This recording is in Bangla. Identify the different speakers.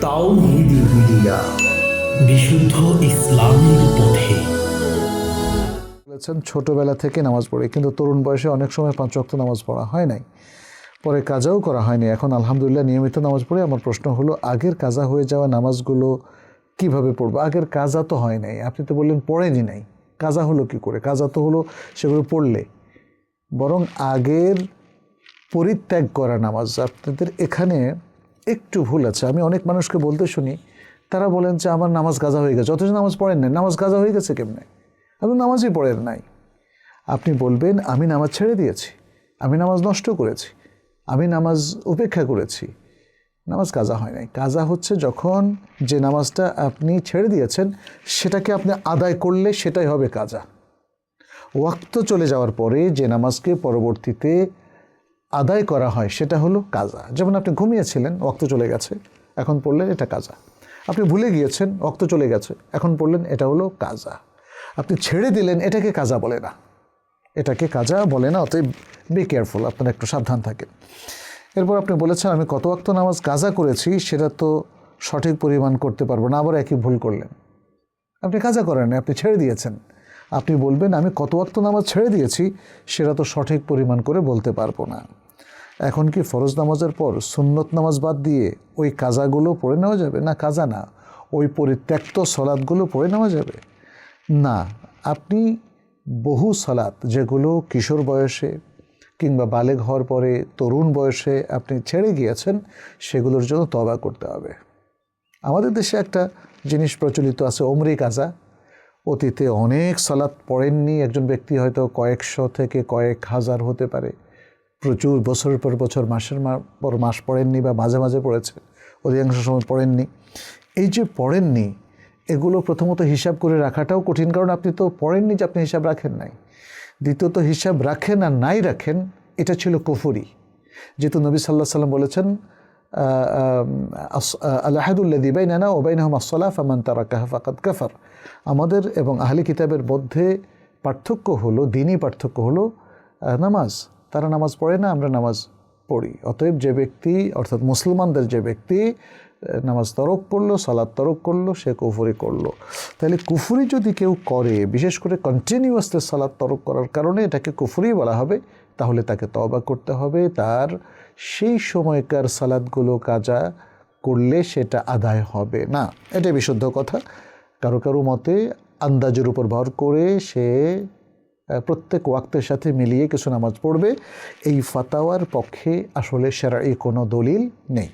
Speaker 1: তাওহিদি মিডিয়া বিশুদ্ধ ইসলামের পথে।
Speaker 2: বলেছেন, ছোটবেলা থেকে নামাজ পড়ে, কিন্তু তরুণ বয়সে অনেক সময় পাঁচ ওয়াক্ত নামাজ পড়া হয় নাই। পরে কাজাও করা হয়নি। এখন আলহামদুলিল্লাহ নিয়মিত নামাজ পড়ে। আমার প্রশ্ন হলো, আগের কাজা হয়ে যাওয়া নামাজগুলো কীভাবে পড়ব? আগের কাজা তো হয় নাই। আপনি তো বললেন পড়েনি নাই। কাজা হলো কি করে? কাজা তো হলো সেগুলো পড়লে। বরং আগের পরিত্যাগ করা নামাজ। আপনাদের এখানে একটু ভুল আছে। আমি অনেক মানুষকে বলতে শুনি, তারা বলেন যে আমার নামাজ গাজা হয়ে গেছে। অথচ নামাজ পড়েন নাই। নামাজ গাজা হয়ে গেছে কেমনে? আপনি নামাজই পড়েন নাই। আপনি বলবেন, আমি নামাজ ছেড়ে দিয়েছি। আমি নামাজ নষ্ট করেছি। আমি নামাজ উপেক্ষা করেছি। নামাজ কাজা হয় নাই। কাজা হচ্ছে যখন যে নামাজটা আপনি ছেড়ে দিয়েছেন, সেটাকে আপনি আদায় করলে সেটাই হবে কাজা ওয়াক্ত চলে যাওয়ার পরে যে নামাজকে পরবর্তীতে আদায় করা হয় সেটা হলো কাজা। যেমন আপনি ঘুমিয়েছিলেন, ওয়াক্ত চলে গেছে, এখন পড়লেন এটা কাজা। আপনি ভুলে গিয়েছেন, ওয়াক্ত চলে গেছে, এখন পড়লেন এটা হলো কাজা। আপনি ছেড়ে দিলেন, এটাকে কাজা বলে না। এটাকে কাজা বলে না, অতএব বি কেয়ারফুল আপনারা একটু সাবধান থাকেন। এরপর আপনি বলেছেন, আমি কত ওয়াক্ত নামাজ কাজা করেছি, সেটা তো সঠিক পরিমাণ করতে পারব না, আবার একই ভুল করলেন। আপনি কাজা করেন আপনি ছেড়ে দিয়েছেন। আপনি বলবেন, আমি কত ওয়াক্ত নামাজ ছেড়ে দিয়েছি, সেটা তো সঠিক পরিমাণ করে বলতে পারব না। এখন কি ফরজ নামাজের পর সুন্নত নামাজ বাদ দিয়ে ওই কাজাগুলো পড়ে নেওয়া যাবে? না, কাজা না। ওই পরিত্যক্ত সলাদগুলো পড়ে নেওয়া যাবে? না, আপনি বহু সলাদ যেগুলো কিশোর বয়সে কিংবা বালেগ হওয়ার পরে তরুণ বয়সে আপনি ছেড়ে গিয়েছেন, সেগুলোর জন্য তবা করতে হবে। আমাদের দেশে একটা জিনিস প্রচলিত আছে, ওমরি কাজা। অতীতে অনেক সালাত পড়েননি, একজন ব্যক্তি হয়তো কয়েকশো থেকে কয়েক হাজার হতে পারে। প্রচুর বছরের পর বছর, মাসের পর মাস পড়েননি বা মাঝে মাঝে পড়েছে, অধিকাংশ সময় পড়েননি। এই যে পড়েননি, এগুলো প্রথমত হিসাব করে রাখাটাও কঠিন, কারণ আপনি তো পড়েননি যে আপনি হিসাব রাখেন নাই। দ্বিতীয়ত, হিসাব রাখেন আর নাই রাখেন, এটা ছিল কুফুরি। যেহেতু নবী সাল্লাহ সাল্লাম বলেছেন আল্লাহাদুল্লাদি বাইনানা ওবাইনাহম আসলাফ আমান তারা কাহাফাকাত কাফার। আমাদের এবং আহলি কিতাবের মধ্যে পার্থক্য হলো, দিনই পার্থক্য হলো নামাজ। তারা নামাজ পড়ে না, আমরা নামাজ পড়ি। অতএব যে ব্যক্তি, অর্থাৎ মুসলমানদের যে ব্যক্তি নামাজ তরক করল সালাদ তরক করল, সে কুফুরি করল। তাহলে কুফুরি যদি কেউ করে, বিশেষ করে কন্টিনিউয়াসলি সালাদ তরক করার কারণে এটাকে কুফুরি বলা হবে, তাহলে তাকে তবা করতে হবে। তার সেই সময়কার সালাদগুলো কাজা করলে সেটা আদায় হবে না। এটা বিশুদ্ধ কথা। কারও কারও মতে, আন্দাজের উপর ভর করে সে প্রত্যেক ওয়াক্তের সাথে মিলিয়ে কিছু নামাজ পড়বে। এই ফাতাওয়ার পক্ষে আসলে সেরা এই কোনো দলিল নেই।